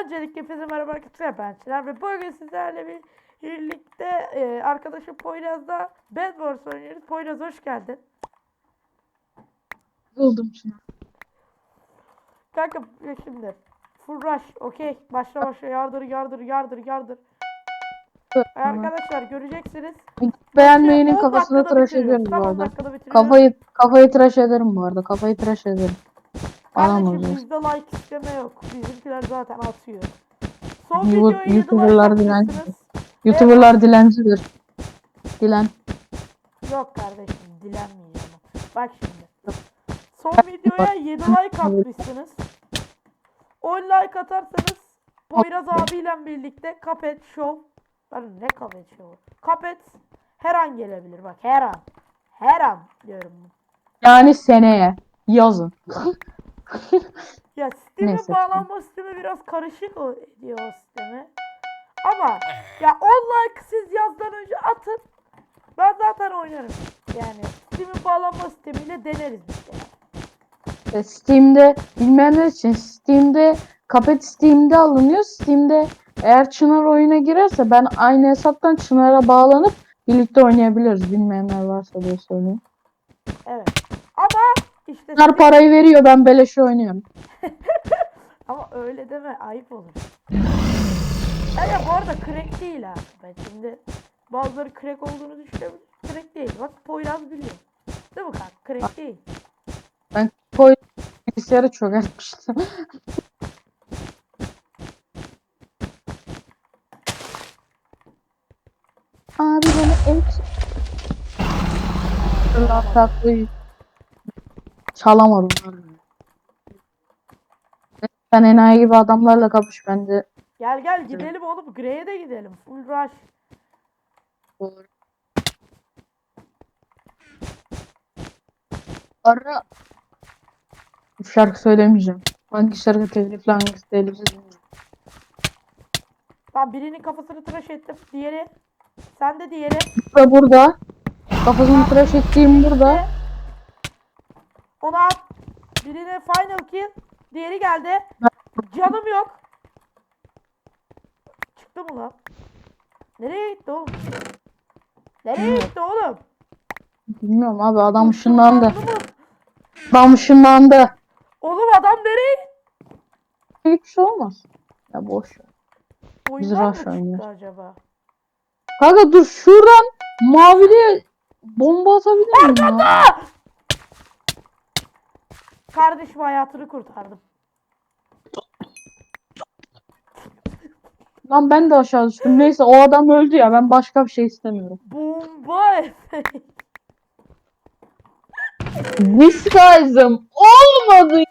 Öncelikle hepinize merhaba arkadaşlar ben Çınar ve bugün sizlerle bir birlikte e, arkadaşım Poyraz'da Bad Wars oynuyoruz. Poyraz hoş geldin. Buldum şunu. Kanka ya şimdi full rush okey başla başla yardır yardır yardır yardır. Arkadaşlar göreceksiniz. Beğenmeyenin 10 kafasına tıraş ederim bu Tam 10 arada. Kafayı kafayı tıraş ederim bu arada. Kafayı tıraş ederim. Kardeşim olacağız. bizde like isteme yok. Bizimkiler zaten atıyor. Son Yu- videoya 7 like YouTuber'lar dilenci. atmışsınız. Youtuberlar dilencidir. Dilen. Yok kardeşim dilenmeyeceğim. Bak şimdi. Son videoya 7 like atmışsınız. 10 like atarsanız Poyraz abiyle birlikte Kapet Show ben ne Kapet Show? Kapet her an gelebilir bak her an. Her an diyorum. Yani seneye. Yazın. Ya Steam'in Neyse. bağlanma sistemi biraz karışık o ediyor o sistemi. Ama ya 10 like siz yazdan önce atın. Ben zaten oynarım. Yani Steam'in bağlanma sistemiyle deneriz biz de. E, Steam'de bilmeyenler için Steam'de Kapet Steam'de alınıyor. Steam'de eğer Çınar oyuna girerse ben aynı hesaptan Çınar'a bağlanıp birlikte oynayabiliriz. Bilmeyenler varsa diye söyleyeyim. Evet. İşte Steam- parayı veriyor ben beleşe oynuyorum. ama öyle deme ayıp olur. Ya bu arada crack değil ha. Ben şimdi bazıları crack olduğunu düşünebilir. Crack değil. Bak Poyraz biliyor. Değil mi kanka? Crack değil. Ben koy bilgisayarı çökertmiştim. Abi bana en Allah tatlıyı çalamadım. Sen enayi gibi adamlarla kapış ben de Gel gel gidelim oğlum. Grey'e de gidelim. Full rush. Ara şarkı söylemeyeceğim. Hangi şarkı telifli hangisi telifsiz bilmiyorum. Ben birinin kafasını tıraş ettim. Diğeri. Sen de diğeri. Ve burada kafasını tıraş ettiğim burada. Onu at. Birine final kill. Diğeri geldi. Canım yok. Çıktı mı lan? Nereye gitti oğlum? Nereye gitti oğlum? Bilmiyorum abi adam ışınlandı. Adam ışınlandı. Oğlum adam nereye gitti? Hiçbir şey olmaz. Ya boş ver. Oyundan mı rush çıktı oynuyoruz. acaba? Kanka dur şuradan maviliye bomba atabilir miyim ya? Kardeşim hayatını kurtardım. Lan ben de aşağı düştüm. Neyse o adam öldü ya ben başka bir şey istemiyorum. Bomba efekt. Disguise'ım olmadı.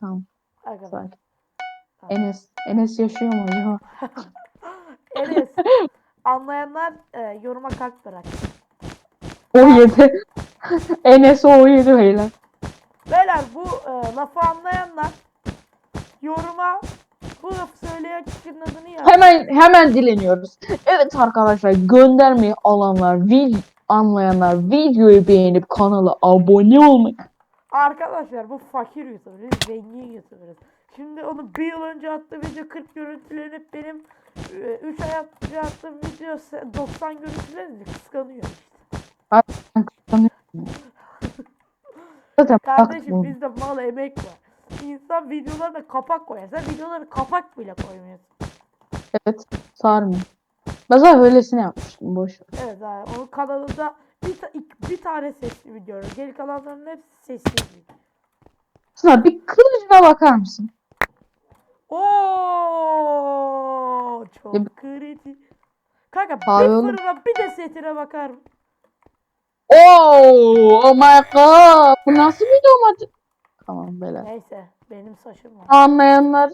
Tamam Arkadaşlar. Enes. Enes yaşıyor mu acaba? Enes. Anlayanlar e, yoruma kalp bırak. O yedi. Enes o yedi beyler. Beyler bu e, lafı anlayanlar yoruma bu lafı söyleyen kişinin adını yaz. Hemen hemen dileniyoruz. Evet arkadaşlar göndermeyi alanlar, video anlayanlar videoyu beğenip kanala abone olmayı. Arkadaşlar bu fakir youtuber, zengin youtuberız. Şimdi onu bir yıl önce attığı video 40 görüntülenip benim 3 ay önce attığım video se- 90 görüntülenince kıskanıyor işte. Zaten Kardeşim bakma. bizde mal emek var. İnsan videolarına kapak koyar. Sen videolara kapak bile koymuyorsun. Evet sarmıyor. Ben zaten öylesine yapmıştım boş. Evet abi onun kanalında bir, ta- bir tane sesli video. Geri kalanların hepsi sessiz video. Sınav bir kılıcına bakar mısın? Oo çok kritik. Kanka Abi bir oğlum. fırına bir de setine bakar. Oh, oh my god. Bu nasıl bir domates? Tamam beyler. Neyse benim saçım var. Anlayanlar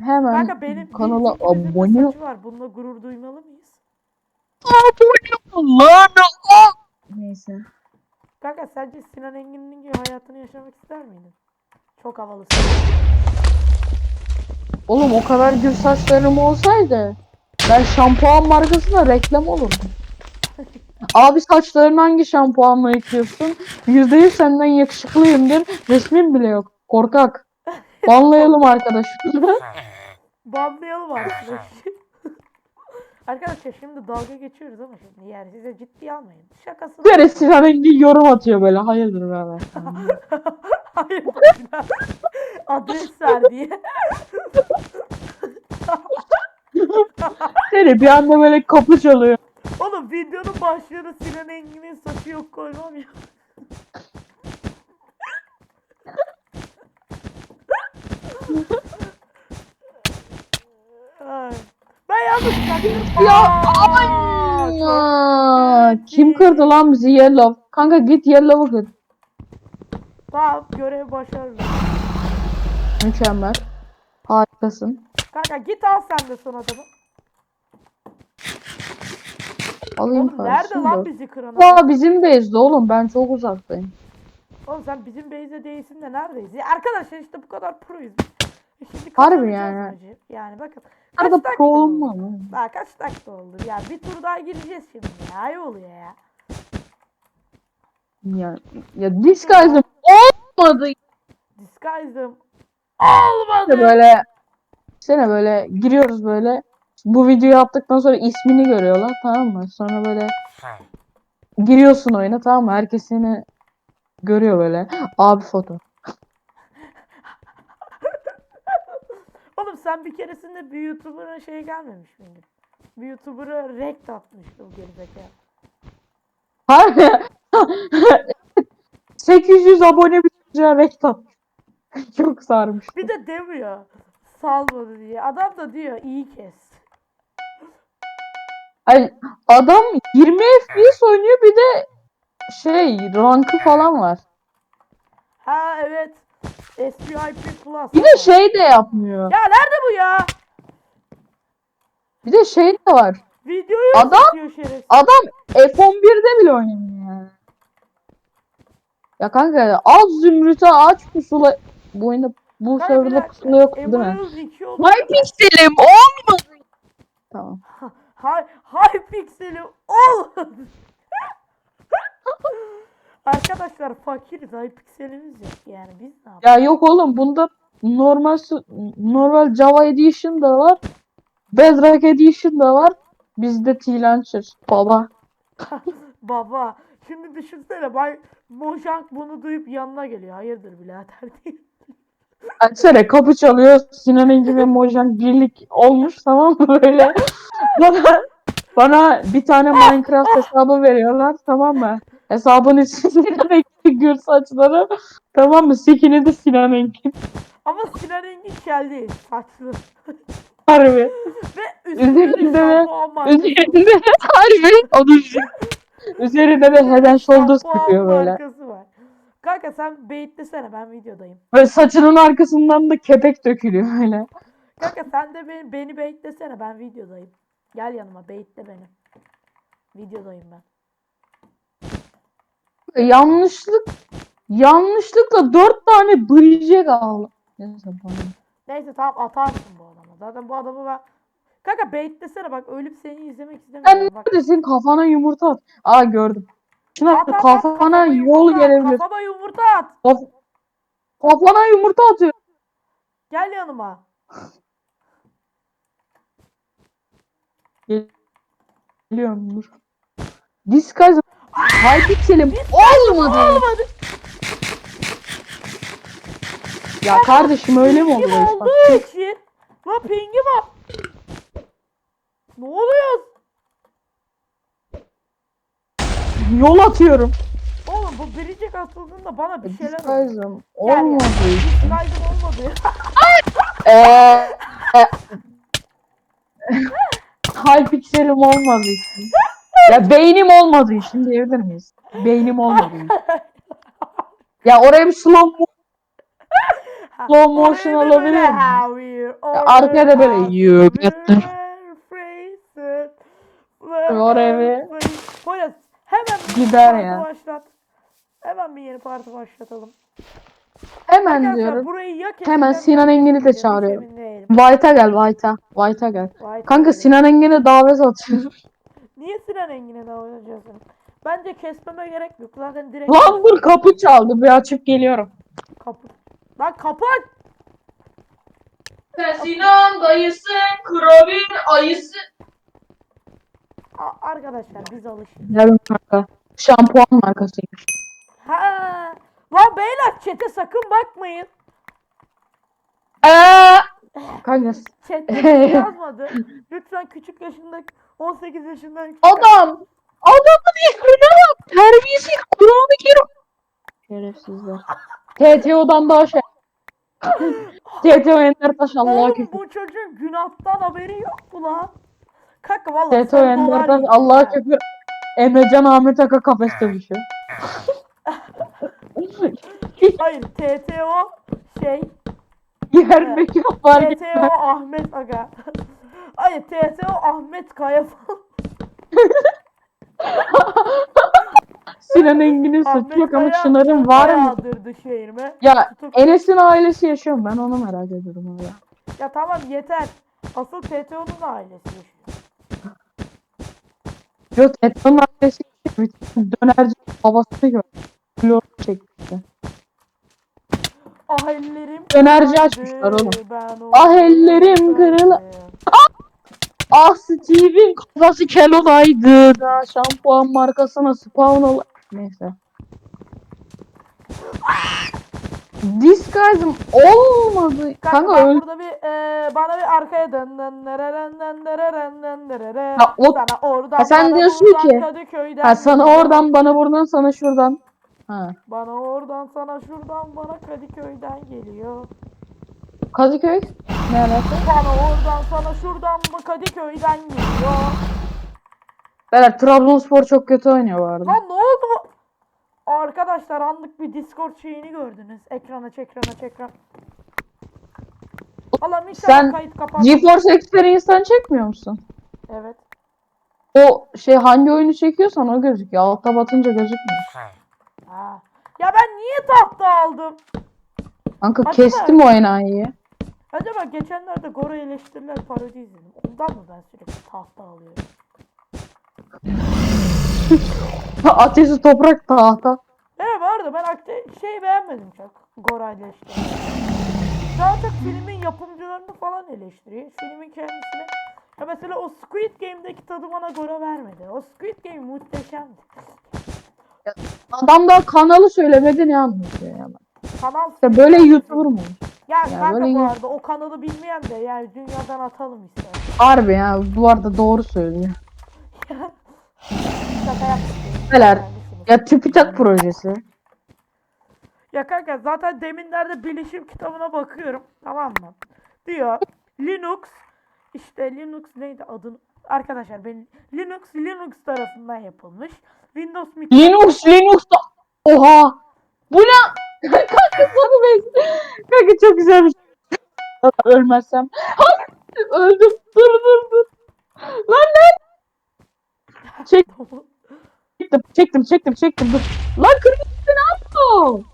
hemen Kanka benim kanala bir- ikimizin de abone saçı var. Bununla gurur duymalı mıyız? ol lan. Neyse. Kanka sence Sinan Engin'in gibi hayatını yaşamak ister miydin? Çok havalısın. Oğlum o kadar gür saçlarım olsaydı ben şampuan markasına reklam olurdum. Abi saçlarını hangi şampuanla yıkıyorsun? Yüzde yüz senden yakışıklıyımdır. Resmin bile yok. Korkak. Banlayalım arkadaşlar. Banlayalım arkadaşlar. Arkadaşlar şimdi dalga geçiyoruz ama şimdi yani size ciddiye almayın. Şakasını. Böyle Sinan Engin yorum atıyor böyle. Hayırdır birader. Hayır. Adres ver diye. Seni bir anda böyle kapı çalıyor. Oğlum videonun başlığını Sinan Engin'in saçı yok koymam ya. Ay. Ben yanlış yaptım. Ya kötü. Kim kırdı lan bizi Yellow? Kanka git Yellow'u kır. Tamam görev başarılı. Mükemmel. Harikasın. Kanka git al sen de son adamı. Alayım Oğlum nerede lan bizi kıran? Aa bizim base'de oğlum ben çok uzaktayım. Oğlum sen bizim base'de değilsin de neredeyiz? Ya arkadaşlar işte bu kadar proyuz Şimdi Harbi yani. maçı. Yani bakın. Arada pro olma? Daha kaç dakika oldu? Ya bir tur daha gireceğiz şimdi ya. Ay oluyor ya. Ya, ya Disguise'ım olmadı. Disguise'ım. Olmadı. Böyle sene böyle giriyoruz böyle. Bu videoyu yaptıktan sonra ismini görüyorlar tamam mı? Sonra böyle giriyorsun oyuna tamam mı? Herkes seni görüyor böyle. Abi foto. Oğlum sen bir keresinde bir YouTuber'a şey gelmemiş miydin? Bir YouTuber'a rekt atmıştı o gerizekalı. Harbi. 800 abone bir çocuğa reklam. Çok sarmış. Bir de demiyor. Salmadı diye. Adam da diyor iyi kes. Ay, adam 20 FPS oynuyor bir de şey rankı falan var. Ha evet. SPIP Plus. Bir de şey de yapmıyor. Ya nerede bu ya? Bir de şey de var. Videoyu Adam-. Adam F11'de bile oynamıyor yani. Ya kanka al zümrütü aç pusula. Bu oyunda bu serverda pusula yok değil mi? Emerald 2 oldu. My pikselim olmadı. Tamam. Hay, hay pikseli ol. Arkadaşlar fakiriz. Hay pikselimiz yok yani. Biz ne yapalım? Ya yok oğlum bunda normal normal Java Edition da var. Bedrock Edition da var. Bizde T-Launcher. Baba. Baba. Şimdi düşünsene. Bay Mojang bunu duyup yanına geliyor. Hayırdır birader diye. Açsana kapı çalıyor. Sinan Engin ve Mojang birlik olmuş tamam mı böyle. bana, bana bir tane Minecraft hesabı veriyorlar tamam mı? Hesabın ismi Sinan Engin gür saçları. Tamam mı? Skin'i de Sinan Engin. Ama Sinan Engin kel değil. Saçlı. Harbi. Ve Üzerinde de-. Üzerinde harbi. Onun Üzerinde de Head and Shoulders çıkıyor böyle. markası var. Kanka sen beyitlesene ben videodayım. Ve saçının arkasından da kepek dökülüyor böyle. Kanka sen de beni, beni beyitlesene ben videodayım. Gel yanıma beyitle beni. Videodayım ben. Yanlışlık yanlışlıkla dört tane bridge aldım. Neyse. Neyse tamam atarsın bu adama. Zaten bu adamı ben... Kanka beyitlesene bak ölüp seni izlemek Sen istemiyorum. Bak. neredesin? Kafana yumurta at. Aa gördüm. Şuna At, at, at, kafana yol yumurta at, gelebilir. Kafama yumurta at. Kaf- kafana yumurta atıyor. Gel yanıma. Geliyorum dur. Disguise Hypixel'im olmadı. Olmadı. Ya kardeşim öyle mi Pingim oluyor? işte? olduğu için. Lan pingim var. Ne oluyor? Yol atıyorum. Oğlum bu biricik atıldığında bana bir şeyler oldu. Disguise'ım olmadı. Disguise'ım olmadı. Eee e, Hypixel'im olmadı için. Ya beynim olmadığı için diyebilir miyiz? Beynim olmadığı için. Ya oraya bir slow mo- Slow motion alabilir böyle, miyim? "How we're arkaya da böyle, "You better." facing, Oraya bir- we're facing." Poyraz hemen bir Gider parti ya. başlat. Hemen bir yeni parti başlatalım. Hemen Arkadaşlar diyorum. burayı ya Hemen Sinan Engin'i de çağırıyorum. emin değilim. White'a gel White'a. White'a gel. Vay Kanka tabii. Sinan Engin'e davet atıyorum. Niye Sinan Engin'e davet ediyorsun? Bence kesmeme gerek yok. Zaten direkt Lan dur kapı çaldı. Bir açıp geliyorum. kapı. Lan kapat. Sinan dayısı, Krobin ayısı. A- arkadaşlar biz alıştık. Bir marka. Şampuan markasıymış. Ha. Lan beyler çete sakın bakmayın. Eee. Kanka. Chat bir şey yazmadı. Lütfen küçük yaşındaki 18 yaşındaki Adam. Adamın ismini yap. Terbiyesiz Kur'an-ı Kerim. Şerefsizler. TTO'dan daha şey. TTO Ender Taş Allah'a Oğlum küfür. bu çocuğun günahtan haberi yok mu lan? Kanka valla TTO sen Ender dolar Taş yedin Allah'a ha. küfür. Emrecan Ahmet Aka kafeste bir şey. Hayır TTO şey Yer mekan fark etmez. TTO Ahmet Aga. Hayır TTO Ahmet Kaya falan. Sinan Engin'in suçu yok ama Çınar'ın var mı? şehrime. Ya Enes'in ailesi yaşıyor? Ben onu merak ediyorum abi. Ya tamam yeter. Asıl TTO'nun ailesi yaşıyor. Yok yaşıyor. Bir tane Dönerci babasını gördüm. Vlog çekmişti. Ah ellerim Dönerci açmışlar oğlum. Ah ellerim kırıla- Ah Steve'in kafası kel olaydı. Da şampuan markasına spawn ol... Neyse. Disguise'ım olmadı. Kanka, Kanka ben öl... burada bir e, bana bir arkaya dön dön dön dön dön dön dön Ha, o- sana oradan Ha, sen bana diyorsun buradan ki- Kadıköy'den Ha, sana oradan bana buradan sana şuradan. Ha. bana oradan sana şuradan bana Kadıköy'den geliyor. Kadıköy? Ne alaka? Bana oradan sana şuradan mı Kadıköy'den geliyor. Beyler Trabzonspor çok kötü oynuyor bu arada. Lan ne oldu bu? Arkadaşlar anlık bir Discord şeyini gördünüz. Ekrana çek ekrana çek ekran. Allah'ım Sen kayıt kapandı. GeForce Experience'den çekmiyor musun? Evet. O şey hangi oyunu çekiyorsan o gözüküyor. Altta batınca gözükmüyor. Ha. Ya ben niye tahta aldım? Kanka Hadi kestim o enayiyi. Acaba geçenlerde Goro eleştiriler parodi izledim. Ondan mı ben sürekli tahta alıyorum? Ateşi toprak tahta. Evet bu arada ben akte şey beğenmedim çok. Goro eleştirileri. Daha çok filmin yapımcılarını falan eleştiriyor. Filmin kendisine. Ya mesela o Squid Game'deki tadı bana Goro vermedi. O Squid Game muhteşemdi. Adam da kanalı söylemedi ne anlatıyor ya. Kanal İşte böyle YouTuber mu? Ya, Ya kanka böyle bu arada o kanalı bilmeyen de yani dünyadan atalım ister. Harbi ya bu arada doğru söylüyor. Neler? Ya TÜBİTAK projesi. Ya kanka zaten deminlerde bilişim kitabına bakıyorum. Tamam mı? Diyor Linux işte Linux neydi adını? Arkadaşlar ben Linux Linux tarafından yapılmış. Windows mik Linux Linux'ta. Oha. Bu ne? Kanka sana ben. Kanka çok güzel bir şey. Ölmezsem. Öldüm. Dur dur dur. Lan lan. Çektim çektim çektim çektim dur. Lan kırmızı ne yapıyor?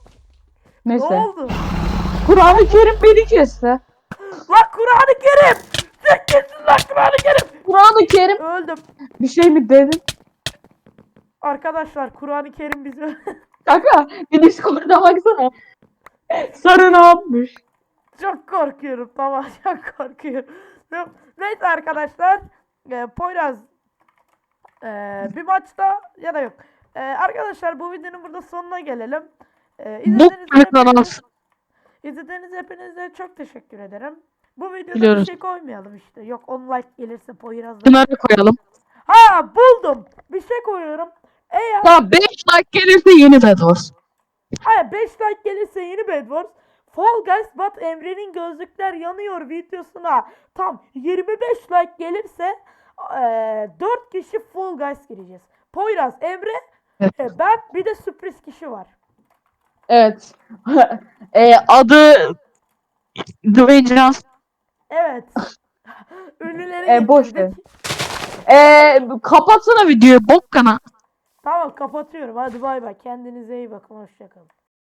ne Neyse. oldu? Kur'an-ı Kerim beni kesti. Lan Kur'an-ı Kerim! Sen kesin lan Kur'an-ı Kerim! Kur'an-ı Kerim Öldüm. bir şey mi dedin? Arkadaşlar Kur'an-ı Kerim bizi Kanka bir Discord'a baksana. Sarı ne yapmış? Çok korkuyorum tamam çok korkuyorum. Neyse arkadaşlar e, Poyraz e, bir maçta ya da yok. E, arkadaşlar bu videonun burada sonuna gelelim. E, Bu izlediğiniz, izlediğiniz hepinize çok teşekkür ederim. Bu videoda Biliyoruz. bir şey koymayalım işte. Yok 10 like gelirse Poyraz'da. Bunları koyalım. Ha buldum. Bir şey koyuyorum. Eğer Ya 5 like gelirse yeni Bed Wars. Hayır 5 like gelirse yeni Bed Wars. Fall Guys but Emre'nin gözlükler yanıyor videosuna tam 25 like gelirse 4 kişi Fall Guys gireceğiz. Poyraz, Emre, Evet. e, ben bir de sürpriz kişi var. Evet. e, adı Dwayne Johnson. Evet. Ünlüleri E, boş getirdik. E, kapatsana videoyu bok kana. Tamam kapatıyorum. Hadi bay bay. Kendinize iyi bakın. Hoşçakalın.